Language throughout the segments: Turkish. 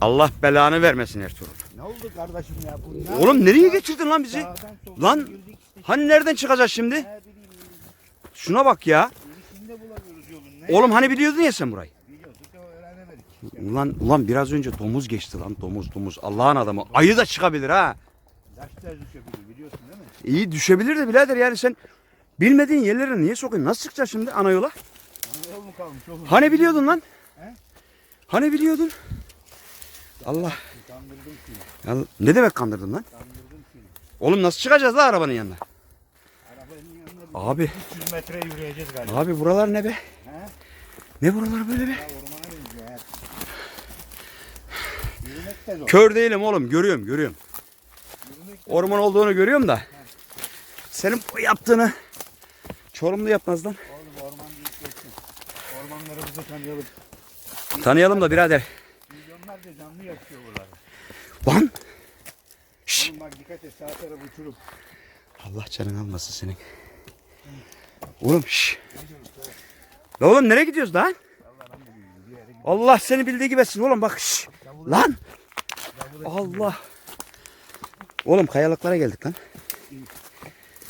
Allah belanı vermesin Ertuğrul. Ne oldu kardeşim ya? Bu ne Oğlum nereye getirdin lan bizi? Lan hani nereden çıkacağız şimdi? Şuna bak ya. Oğlum hani biliyordun ya sen burayı. Ulan ulan biraz önce domuz geçti lan domuz domuz. Allah'ın adamı. Ayı da çıkabilir ha. Yaş da düşebilir biliyorsun değil mi? İyi düşebilir de birader yani sen bilmediğin yerlere niye sokayım? Nasıl çıkacağız şimdi ana yola? Ana yol mu kalmış oğlum? Hani biliyordun lan? He? Hani biliyordun? Allah. Ya ne demek lan? Kandırdım seni. Oğlum nasıl çıkacağız la arabanın yanına? Abi. 300 metre yürüyeceğiz galiba. Abi buralar ne be? He? Ne buralar böyle be? Ya de. Kör değilim oğlum. Görüyorum, görüyorum. De Orman olduğunu görüyorum da. Senin bu yaptığını Çorumlu yapmaz lan. Oğlum orman geçsin. Ormanlarımızı tanıyalım. Tanıyalım da birader. Milyonlarca canlı yaşıyor buralarda. Lan. Şşş. Oğlum bak dikkat et sağ taraf uçurum. Allah canını almasın senin. Oğlum şşş. La oğlum nereye gidiyoruz lan? Allah seni bildiği gibi etsin oğlum bak şşş. Lan. Allah. Oğlum kayalıklara geldik lan.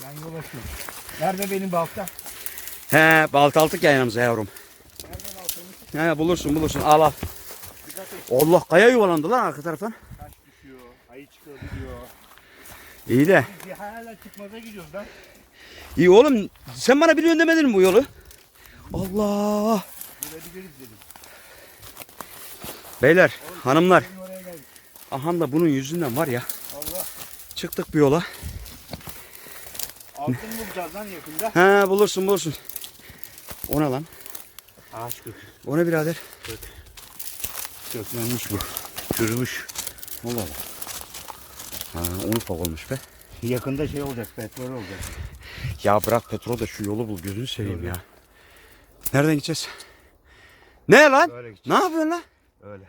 Ben yol açıyorum. Nerede benim balta? He balta aldık ya yanımıza yavrum. Nerede baltamız? He bulursun bulursun al al. Allah kaya yuvalandı lan arka taraftan. Taş düşüyor. Ayı çıkabiliyor. İyi de. Biz hala çıkmaza gidiyoruz lan. İyi oğlum sen bana biliyorsun demedin mi bu yolu? Allah. Gidebiliriz dedim. Beyler, hanımlar. Senin oraya geldik. Aha da bunun yüzünden var ya. Allah. Çıktık bir yola. Altın bulacağız lan yakında. He bulursun bulursun. O ne lan? Ağaç kökü. O ne birader? Köklenmiş bu. Çürümüş. Allah Allah. Ha, un ufak olmuş be. Yakında şey olacak, petrol olacak. Ya bırak petrol da şu yolu bul gözünü seveyim ya. Nereden gideceğiz? Ne lan? Böyle. Ne yapıyorsun lan? Öyle.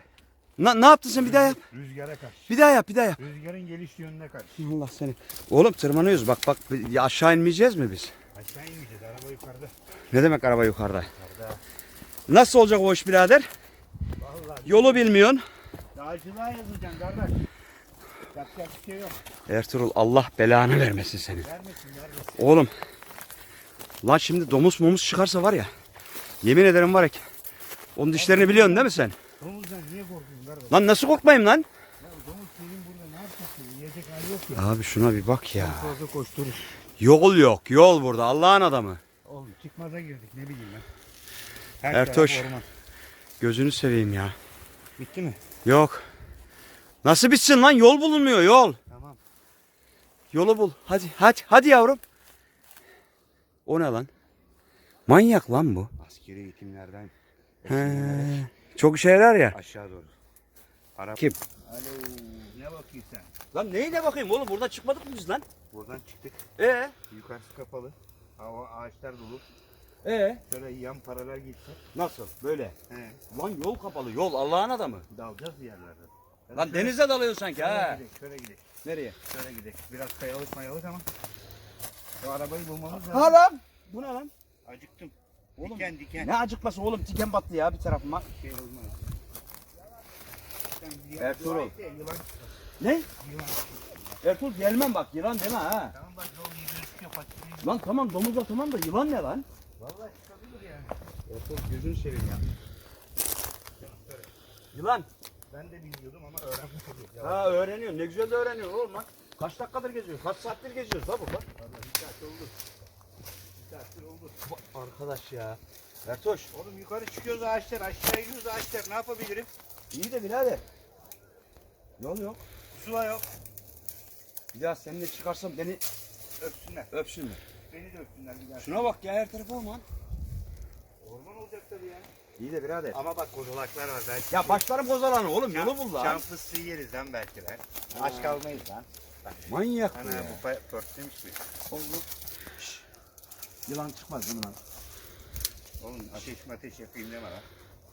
Na, ne yaptın sen bir daha yap. Rüzgara karşı. Bir daha yap bir daha yap. Rüzgarın geliş yönüne karşı. Allah seni. Oğlum tırmanıyoruz bak bak ya aşağı inmeyeceğiz mi biz? Aşağı inmeyeceğiz, araba yukarıda. Ne demek araba yukarıda? Yukarıda. Nasıl olacak o iş birader? Yolu bilmiyorsun. dağcılığa yazacaksın kardeş. Yapacak bir şey yok. Ertuğrul Allah belanı vermesin seni. Vermesin, vermesin. Oğlum. Lan şimdi domuz momuz çıkarsa var ya. Yemin ederim var ya. Onun dişlerini biliyorsun değil mi sen? Domuzdan niye korkuyorsun kardeş? Lan nasıl korkmayayım lan? Ya domuz senin burada ne yapacaksın? Yiyecek hali yok ya. Abi şuna bir bak ya. Fazla koşturur. Yol yok. Yol burada. Allah'ın adamı. Oğlum çıkmaza girdik ne bileyim ben. Her orman. Gözünü seveyim ya. Bitti mi? Yok. Nasıl bitsin lan? Yol bulunmuyor yol. Tamam. Yolu bul. Hadi hadi hadi yavrum. O ne lan? Manyak lan bu. Askeri eğitimlerden He. Çok işe yarar ya. aşağı doğru. Arap. Kim? Alo ne bakıyorsun sen? Lan neyine bakayım oğlum? Burada çıkmadık mı biz lan? Buradan çıktık. Ee? Yukarısı kapalı. Hava ağaçlar dolu. Ee? Şöyle yan paralel gitse. Nasıl? Böyle. He. Lan yol kapalı. Yol Allah'ın adamı. Dalacağız bir yerlerde. Lan denize dalıyor sanki Şöyle ha. gidelim, şöyle gidelim. Nereye? Şöyle gidelim. Biraz kayalık mayalık ama. Şu arabayı bulmamız lazım. Ha lan. Bu ne lan? Acıktım. Oğlum, diken diken. Ne acıkması oğlum tiken battı ya bir tarafıma. Şey olmaz. Ertuğrul. Ne? Yılan. Ertuğrul gelmem bak yılan deme ha. Tamam bak yol gözüküyor patikleyin. Lan tamam domuzla tamam da yılan ne lan? Vallahi çıkabilir yani. Ertuğrul gözünü seveyim ya. Yılan. Ben de bilmiyordum ama öğrenmiş. Ya. Ha öğreniyor. Ne güzel de öğreniyor oğlum lan. Kaç dakikadır geziyoruz? Kaç saattir geziyoruz la burada? Vallahi bir saat oldu. Bir saattir oldu. Arkadaş ya. Ertoş. Oğlum yukarı çıkıyoruz ağaçlar, aşağı iniyoruz ağaçlar. Ne yapabilirim? iyi de birader. Yol yok. Su var yok. Bir daha seninle çıkarsam beni Öpsünler. öpsünler. Beni de öpsünler bir daha. Şuna bak ya her tarafı orman. Orman olacak tabii ya. İyi de birader. Ama bak kozalaklar var belki. Ya başlarım kozalanı oğlum yolu bul lan. Çam fıstığı yeriz lan belki lan. Aç kalmayız lan. Manyak bu Ana ya. bu pörtlemiş mi? Oğlum. Şşş. Yılan çıkmaz değil mi lan? Oğlum ateş mateş yapayım deme lan.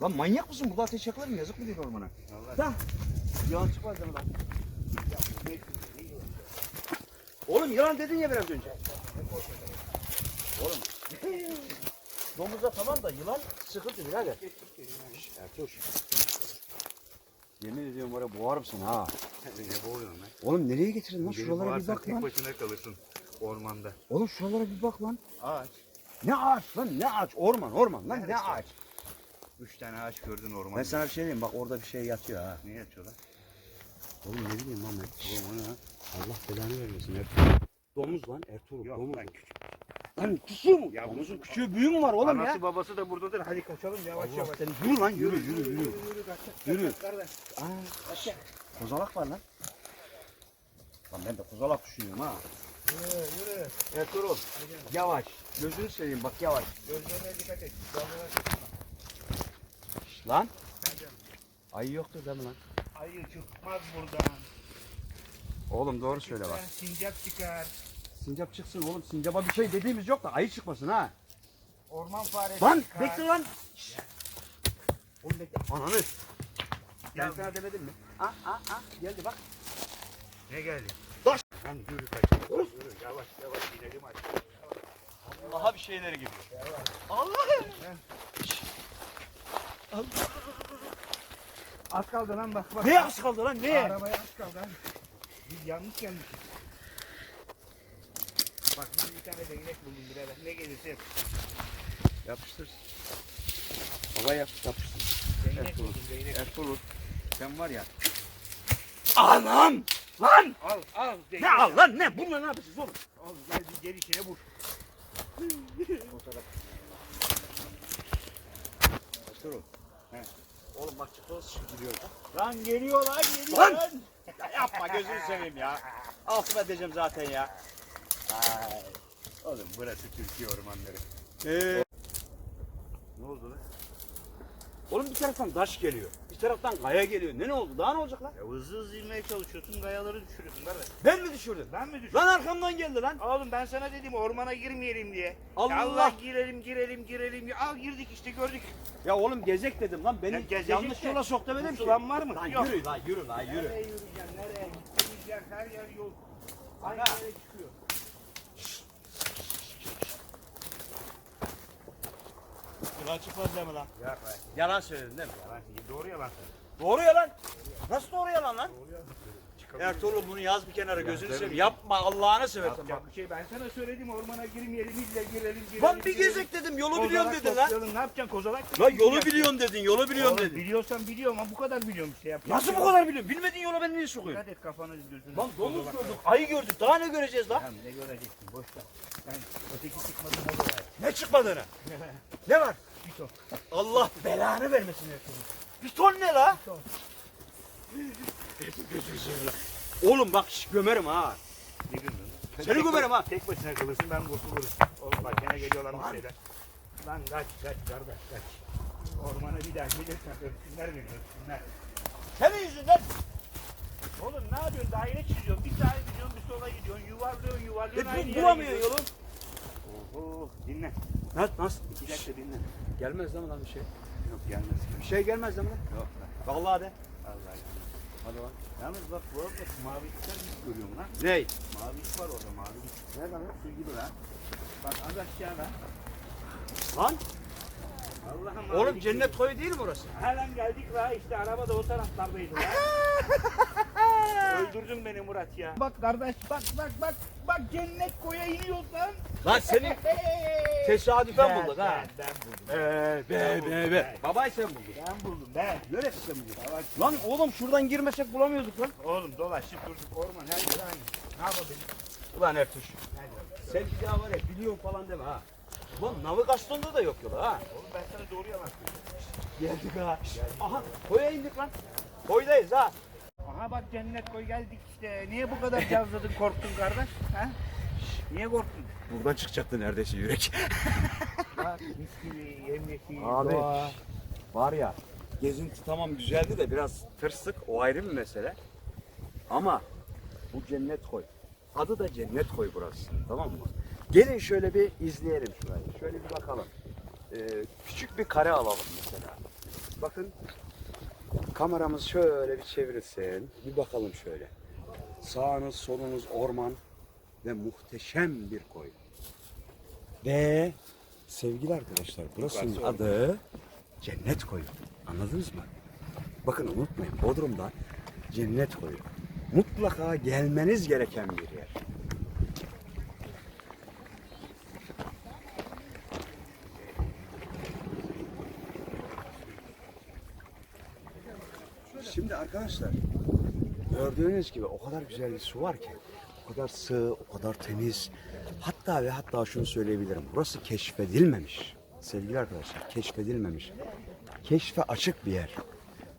Lan manyak mısın? Burada ateş yakılır mı? Yazık mı değil ormana? Vallahi. Da. Yılan çıkmaz değil mi lan? Ya bu ne- ne? Oğlum yılan dedin ya biraz önce. Oğlum. Domuzda tamam da yılan sıkıntı birader. Ertuğrul. Yemin ediyorum var ya boğarım seni ha. ne boğuyorsun lan? Oğlum nereye getirdin lan? Beni Şuralara bir boğarsan bak tek lan. başına kalırsın ormanda. Oğlum şuralara bir bak lan. Ağaç. Ne ağaç lan ne ağaç? Orman orman lan ne Neresi? ağaç? Üç tane ağaç gördün ormanda. Ben sana bir şey diyeyim bak orada bir şey yatıyor ha. Ne yatıyorlar? Oğlum ne bileyim lan ben. Oğlum o ne lan? Allah belanı vermesin Ertuğrul. Domuz lan Ertuğrul Yok domuz. lan küçük. Lan küçüğü mü? Ya Domuzun küçüğü büyüğü mü var oğlum Anası ya? babası da buradadır. Hadi kaçalım yavaş Allah yavaş. seni yürü lan yürü yürü yürü. Yürü. Yürü. kaçak kardeş. Aa, kozalak var lan. Lan ben de kozalak düşünüyorum ha. Yürü yürü. Ertuğrul yavaş. Gözünü seveyim bak yavaş. Gözlerine dikkat et. Şş, lan. Ayı yoktur değil mi lan? Ayı çıkmaz buradan. Oğlum doğru söyle bak. Sincap çıkar. Sincap çıksın oğlum. Sincapa bir şey dediğimiz yok da ayı çıkmasın ha. Orman faresi Lan çıkar. bekle lan. Şş. Oğlum bekle. Ananı. Ben sana demedim mi? Ah ah ah geldi bak. Ne geldi? Taş. Lan yürü kaçalım. Yürü yavaş yavaş gidelim hadi. Allah'a bir şeyleri gibi. Allah. Az kaldı lan bak bak. Ne az kaldı lan ne? Arabaya az kaldı. ha. Biz yanlış gelmişiz. Bak değnek buldum birader. Ne gelirse yap. Yapıştır. Baba yap, yapıştır. Ertuğrul. buldum değnek. Ertuğrul. Sen var ya. Anam! Lan! Al al. Ne al lan ne? Bununla ne yapacağız oğlum? Al gel bir gel içine vur. o taraf. Ertuğrul. He. Oğlum bak çıkıyoruz gidiyor. Lan geliyor lan geliyor Lan! lan. Ya yapma gözünü seveyim ya. Altıma edeceğim zaten ya. Ay. Oğlum burası Türkiye ormanları. Ee, Ne oldu lan? oğlum bir taraftan taş geliyor. Bir taraftan kaya geliyor. Ne ne oldu? Daha ne olacak lan? Ya hızlı hızlı inmeye çalışıyorsun, kayaları düşürüyorsun kardeş. Ben mi düşürdüm? Ben mi düşürdüm? Lan arkamdan geldi lan. Oğlum ben sana dedim ormana girmeyelim diye. Allah! Ya Allah girelim girelim girelim. Ya Al girdik işte gördük. Ya oğlum gezek dedim lan. Beni Ya gezecek yanlış de, yola sok demedim ki. pusulan var mı? Lan Yok. yürü lan yürü lan yürü. Nereye yürüyeceksin nereye? Gittiğimiz yer her yer yol. Aynı Ana. yere çıkıyor. Yalan çıkmaz deme lan. Ya be. Yalan söyledin değil mi? Yalan, doğru yalan. Doğru yalan. Nasıl doğru yalan lan? Doğru yalan. Ertuğrul bunu yaz bir kenara gözünü seveyim. Yapma Allah'ını seversen bak. Yapacak bir şey ben sana söyledim ormana girmeyelim ille girelim girelim. Lan bir girelim. gezek dedim yolu biliyorum Kozalak dedin lan. toplayalım, Ne yapacaksın kozalak? Lan yolu biliyorsun dedin yolu biliyorum Oğlum, dedin. Biliyorsan biliyorum ama bu kadar biliyorum işte. Yapacak Nasıl bir bu şey kadar biliyorsun? Bilmediğin yola ben niye sokuyorum? Dikkat et kafanı gözünü. Lan domuz Kozalak. gördük, ayı gördük. Daha ne göreceğiz lan? Lan ne göreceksin boş ver. Sen öteki çıkmadığına göre. Ne çıkmadığını? Ne var? Piton. Allah belanı vermesin Ertuğrul. Piton ne la? Seveyim lan. Oğlum bak şş, gömerim ha. Ne? Seni gömerim ha. Tek başına kalırsın ben kurtulurum. Oğlum bak gene geliyorlar bu şeyler. Lan kaç kaç kardeş kaç. Ormana bir daha gelirsen öpsünler beni öpsünler. Senin yüzünden. Oğlum ne yapıyorsun daire çiziyorsun bir sağa gidiyorsun bir sola gidiyorsun yuvarlıyorsun E, yuvarlıyorsun aynı bu, bulamıyor gidiyorsun. yolu. Oho dinle. Nasıl? Nasıl? İki dakika dinle. Gelmez mi lan bir şey? Yok gelmez. Bir şey gelmez mi lan? Yok lan. Vallahi de. Vallahi gelmez. Hadi lan. Yalnız bak bu arada mavi ışıklar gibi görüyorum lan. Ney? Mavi ışık var orada mavi ışık. Nerede lan? Su gibi lan. Bak az aşağıda. Lan Allah'ım oğlum cennet koyu değil mi burası? Hemen geldik la işte araba da o taraflardaydı la. Öldürdün beni Murat ya. Bak kardeş bak bak bak bak cennet koya iniyoruz lan. Lan senin tesadüfen Ben- bulduk ha. Ben, ben buldum. Be be be be. Babayı sen buldun. Ben buldum ben. Neresi sen buldun? Lan oğlum şuradan girmesek bulamıyorduk lan. Oğlum dolaştık durduk orman her yer aynı. Ne yapalım? Ulan Ertuş. Sen bir daha var ya biliyorum falan deme ha. Ulan navigasyonda da yok yola ha. Oğlum ben sana doğru yalan. Geldik ha. Aha koya indik lan. Koydayız ha. Aha bak cennet koy geldik işte. Niye bu kadar cazladın korktun kardeş? Ha? Niye korktun? Buradan çıkacaktı neredeyse yürek. Bak mis gibi yemyeşil Abi. doğa. Var ya gezinti tamam güzeldi de biraz tırsık o ayrı bir mesele. Ama bu cennet koy. Adı da cennet koy burası. Tamam mı? Gelin şöyle bir izleyelim şurayı. Şöyle bir bakalım. Ee, küçük bir kare alalım mesela. Bakın kameramız şöyle bir çevirsin. Bir bakalım şöyle. Sağınız solunuz orman ve muhteşem bir koy. Ve sevgili arkadaşlar burasının Yukarısı adı Cennet Koyu. Anladınız mı? Bakın unutmayın Bodrum'da cennet koyu. Mutlaka gelmeniz gereken bir yer. Şimdi arkadaşlar gördüğünüz gibi o kadar güzel bir su var ki o kadar sığ, o kadar temiz. Hatta ve hatta şunu söyleyebilirim. Burası keşfedilmemiş. Sevgili arkadaşlar keşfedilmemiş. Keşfe açık bir yer.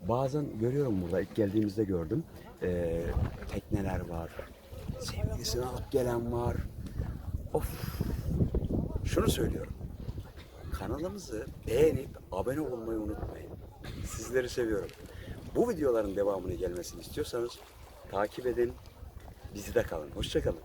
Bazen görüyorum burada ilk geldiğimizde gördüm. Ee, tekneler var. Sevgilisini alıp gelen var. Of. Şunu söylüyorum. Kanalımızı beğenip abone olmayı unutmayın. Sizleri seviyorum. Bu videoların devamını gelmesini istiyorsanız takip edin. Bizde kalın. Hoşçakalın.